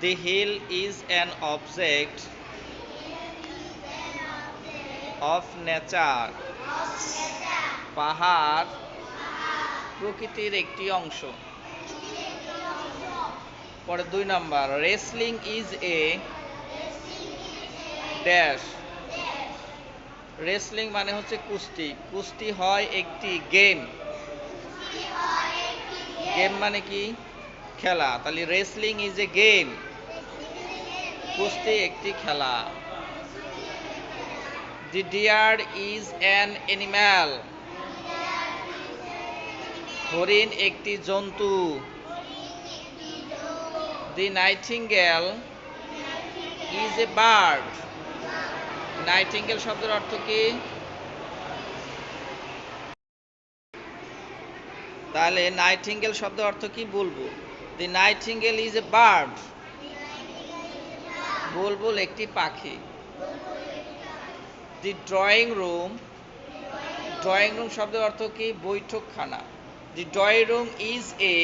The hill is an object of nature. পাহাড় প্রকৃতির একটি অংশ। পরে দুই number wrestling is a dash wrestling মানে হচ্ছে কুস্তি। কুস্তি হয় একটি গেম গেম মানে কি? খেলা। তাহলে রেসলিং ইজ এ গেম কুস্তি একটি খেলা। The deer is an animal হরিণ একটি জন্তু। The nightingale is a bird nightingale শব্দের অর্থ কি? তাহলে নাইটিঙ্গেল শব্দের অর্থ কি বলব? The nightingale is a bird বুলবুল একটি পাখি। The drawing room drawing room শব্দের অর্থ কি? বৈঠকখানা। The drawing room is a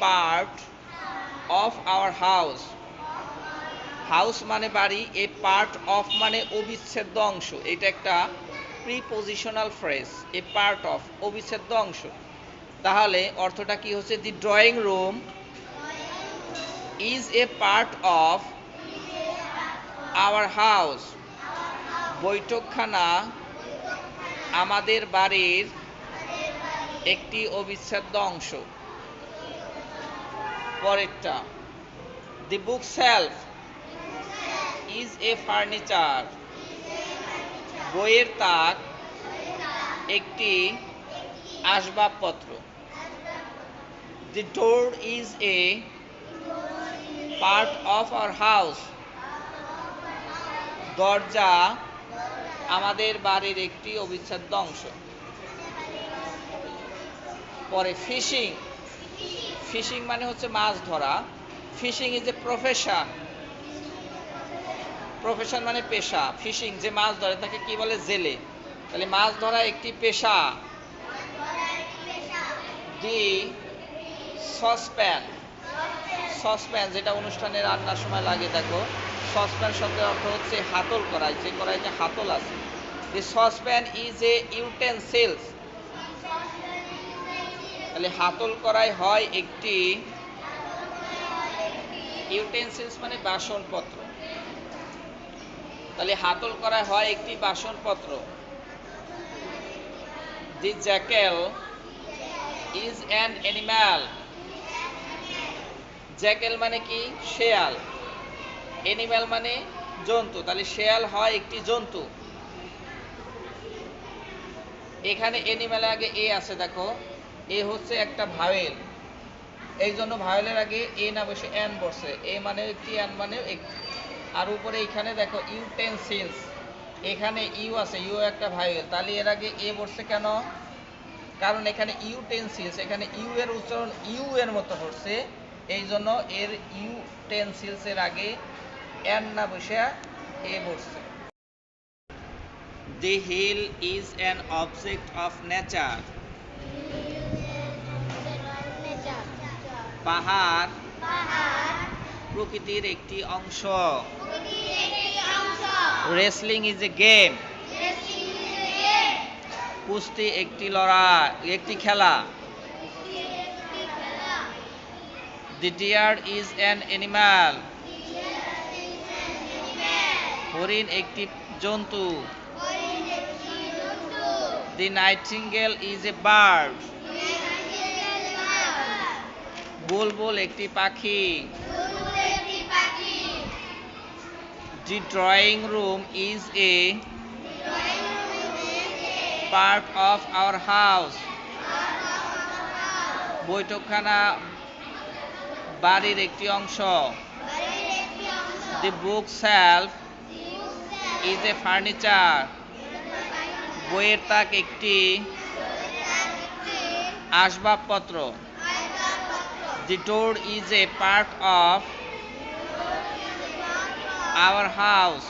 part of our house house মানে বাড়ি এ পার্ট অফ মানে অবিচ্ছেদ্য অংশ। এটা একটা prepositional phrase a part of অবিচ্ছেদ্য অংশ। তাহলে অর্থটা কি হচ্ছে? The drawing room is a part of our house বৈঠকখানা আমাদের বাড়ির একটি অবিচ্ছেদ্য অংশ। পরেরটা the book shelf is a furniture বইয়ের তাক একটি আসবাবপত্র। The door is a part of our house দরজা আমাদের বাড়ির একটি অবিচ্ছেদ্য অংশ। পরে ফিশিং ফিশিং মানে হচ্ছে মাছ ধরা। Fishing is a profession profession মানে পেশা। ফিশিং যে মাছ ধরে তাকে কি বলে? জেলে। তাহলে মাছ ধরা একটি পেশা। দি সসপ্যান সসপ্যান, যেটা অনুষ্ঠানে রান্নার সময় লাগে, দেখো। সসপ্যান শব্দের অর্থ হচ্ছে হাতল করাই যে করাই যে হাতল আছে। The saucepan is a utensils তাহলে হাতল করাই হয় একটি ইউটেন্সিলস মানে বাসনপত্র। তাহলে হাতল করা হয় একটি বাসনপত্র। The jackal is an animal jackal মানে কি? শেয়াল। এনিম্যাল মানে জন্তু। তাহলে শেয়াল হয় একটি জন্তু। এখানে অ্যানিম্যাল আগে এ আছে, দেখো। এ হচ্ছে একটা ভাওয়েল। এই জন্য ভাওয়েলের আগে এ না বসে এন বসে এ মানে একটি এন মানে আর উপরে এখানে দেখো ইউটেন্সিলস এখানে ইউ আছে ইউ একটা ভাইয়েল তাহলে এর আগে এ বসছে কেন? কারণ এখানে ইউটেন্সিলস এখানে ইউ এর উচ্চারণ ইউ এর মতো পড়ছে। এই জন্য এর ইউটেন্সিলস এর আগে এন না বসে এ বসছে। The hill is an object of nature পাহাড় প্রকৃতির একটি অংশ। রেসলিং ইজ এ গেম কুস্তি একটি লড়াই একটি খেলা। The deer is an animal হরিণ একটি জন্তু the nightingale is a bird বুলবুল একটি পাখি the drawing room is a part of our house বৈঠকখানা বাড়ির একটি অংশ। The book shelf is a furniture বইয়ের তাক একটি আসবাবপত্র। The door is a part of our house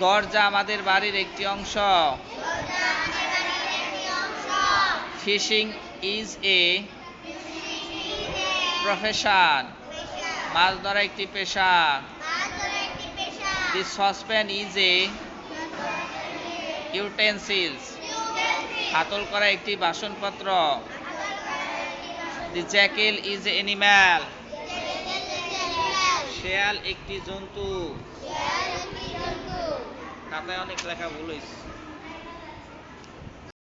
দরজা আমাদের বাড়ির একটি অংশ। ফিশিং ইজ এ প্রফেশন মাছ ধরা একটি পেশা। The saucepan is a utensils হাতল করা একটি বাসনপত্র। দি জ্যাকেল ইজ এনিম্যাল শেয়াল একটি জন্তু। খাতায় অনেক লেখা ভুল হয়েছে